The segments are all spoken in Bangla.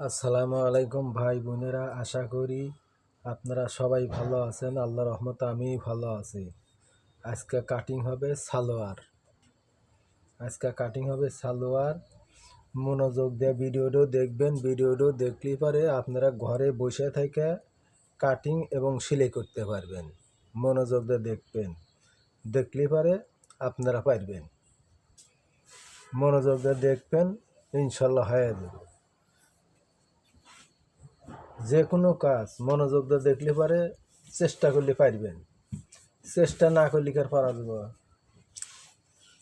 আসসালামু আলাইকুম ভাই বোনেরা, আশা করি আপনারা সবাই ভালো আছেন। আল্লাহ রহমত আমি ভালো আছি। আজকে কাটিং হবে সালোয়ার। আজকে কাটিং হবে সালোয়ার। মনোযোগ দিয়ে ভিডিওটাও দেখবেন। ভিডিওটাও দেখলেই পারে আপনারা ঘরে বসে থেকে কাটিং এবং সেলাই করতে পারবেন। মনোযোগ দিয়ে দেখবেন। দেখলেই পারে আপনারা পারবেন। মনোযোগ দিয়ে দেখবেন, ইনশাল্লাহ হয়ে যাবে। যে কোনো কাজ মনোযোগ দিয়ে দেখলে পারে চেষ্টা করলে পারবেন। চেষ্টা না করলে কার পারা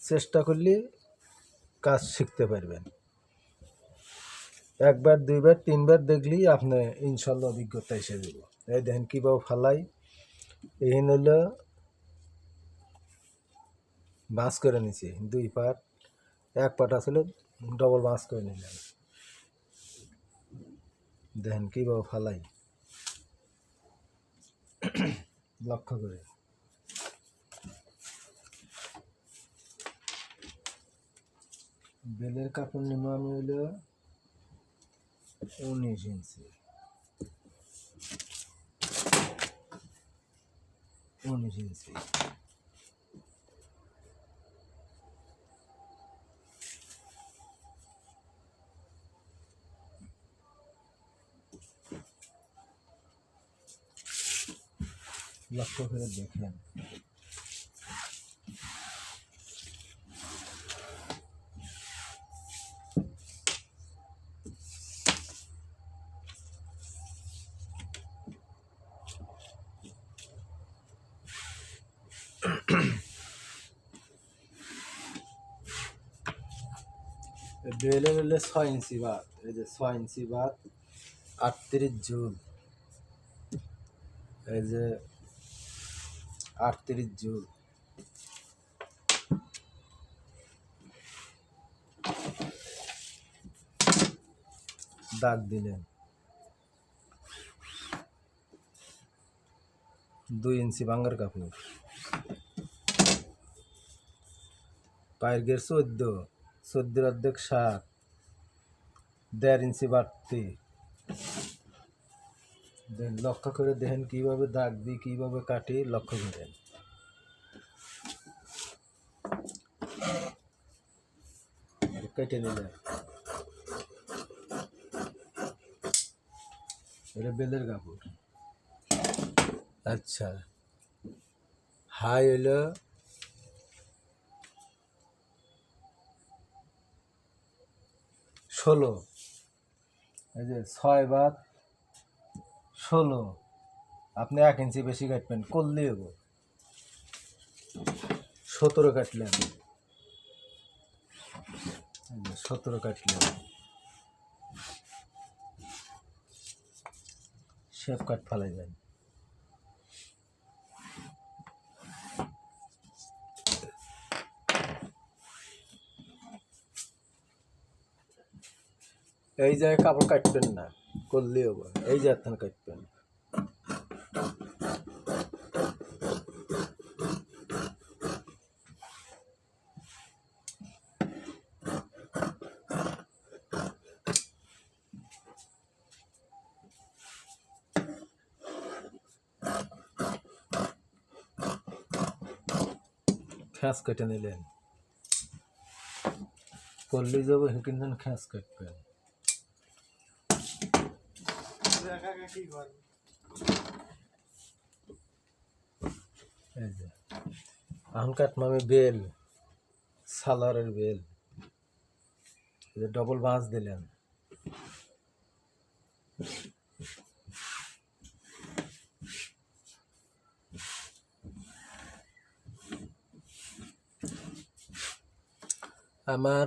চেষ্টা করলে কাজ শিখতে পারবেন। একবার, দুইবার, তিনবার দেখলেই আপনি ইনশাল্লাহ অভিজ্ঞতা এসে যাব। এই দেখেন কীভাবে ফালাই। এই হইল বাঁশ করে নিছি দুই পাট। এক পাট আসলে ডবল বাঁশ করে নিলাম। দেখেন কীভাবে ফালাই। লক্ষ্য করে। বেলের কাপড় নেব আমি হইল উনিশ ইঞ্চি। উনিশ ইঞ্চি। লক্ষ্য করে দেখেন বেলে বেলে ছয় ইঞ্চি বাদ এই যে ছয় ইঞ্চি বাদ আটত্রিশ জুন এই যে আটত্রিশ জুন। দাগ দিলেন। দুই ইঞ্চি বাঙ্গার কাপড় পায়ের গের চোদ্দ, চোদ্দোর অর্ধেক সাত, দেড় ইঞ্চি বাড়তি। লক্ষ্য করে দেখেন কীভাবে দাগ দিই কীভাবে কাটি, লক্ষ্য করেন কেটে নিলেন। এটা বেলের কাপড়। আচ্ছা। হাই হইল ষোলো। এই যে ছয় বাদ ষোলো। আপনি এক ইঞ্চি বেশি কাটবেন করলে হব সতেরো কাটলেন। সতেরো কাটলেন। শেপ কাট ফালাই দেন এই জায়গায় কাপড় কাটবেন না। করলে হব এই যে এখানে কাটবেন খ্যাঁস কেটে নিলেন। করলে যাব কিন্তু খ্যাঁস কাটবেন এখন কাটবো আমি বেল সালারের বেল। ডবল বাঁশ দিলেন। আমার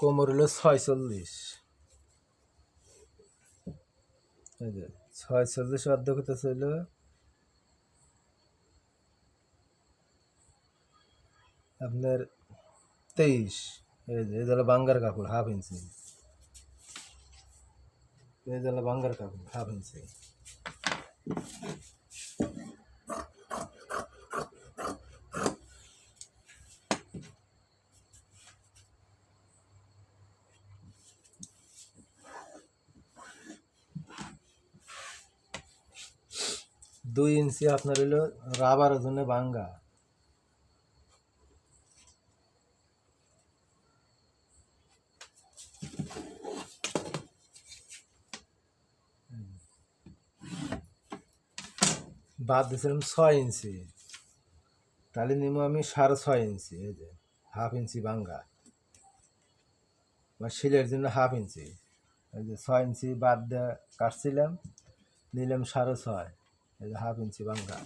কোমর হলো ছয়চল্লিশ। এই চল্লিশ ছয়চল্লিশ অর্ধ ছিল। আপনার তেইশ। এই যে বাঙ্গার কাপড় হাফ ইঞ্চি। এই বাঙ্গার কাপড় হাফ ইঞ্চি। দুই ইঞ্চি আপনার হলো রাবারের জন্য ভাঙ্গা। বাদ দিয়েছিলাম ছয় ইঞ্চি। তাহলে নিবো আমি সাড়ে ছয় ইঞ্চি, এই যে হাফ ইঞ্চি ভাঙ্গা। বা শিলের জন্য হাফ ইঞ্চি। এই যে ছয় ইঞ্চি বাদ দিয়ে কাটছিলাম, নিলাম সাড়ে ছয়। এই যে হাফ ইঞ্চি ভাঙ্গা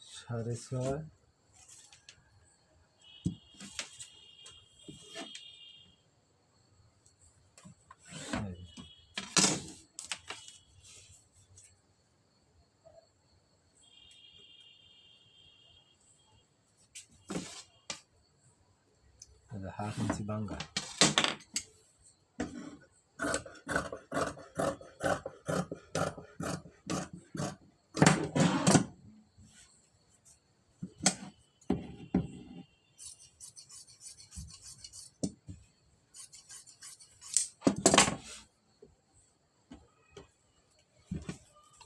সাড়ে ছয় এই যে। এই যে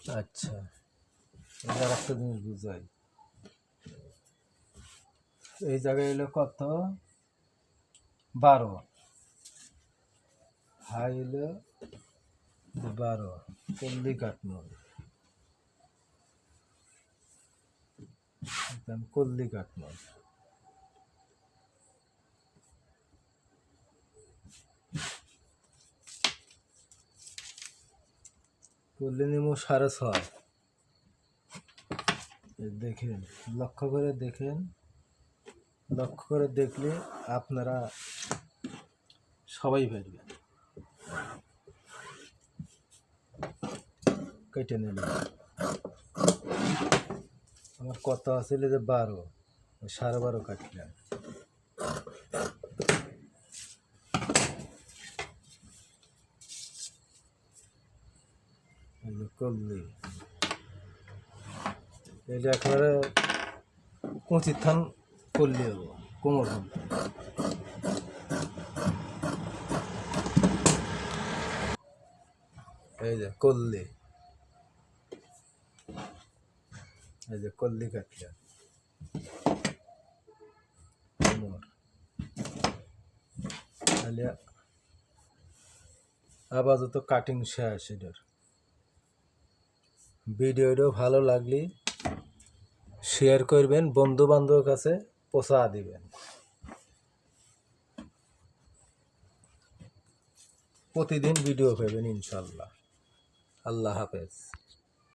আচ্ছা। এবার একটা জিনিস বুঝাই। এই জায়গায় এলো কত? বারো। হাই এলো বারো। পল্লি কাটনো কল্লি কাটনো করলে নিমো সাড়ে ছয়। দেখেন, লক্ষ্য করে দেখেন, লক্ষ্য করে দেখলে আপনারা সবাই পারবেন। কেটে নিল আমার কত আছিল যে বারো, সাড়ে বারো কাটলাম করলি এটা একেবারে কুচির থান করলে হব, কোমর। এই যে করলি এই যে করলি কাটলে। কোমর। তাহলে আপাতত কাটিং শেষ এটার। ভিডিওটা ভালো লাগলে শেয়ার করবেন, বন্ধুবান্ধবের কাছে পোষা দিবেন। প্রতিদিন ভিডিও পাবেন ইনশাল্লাহ আল্লাহ হাফেজ।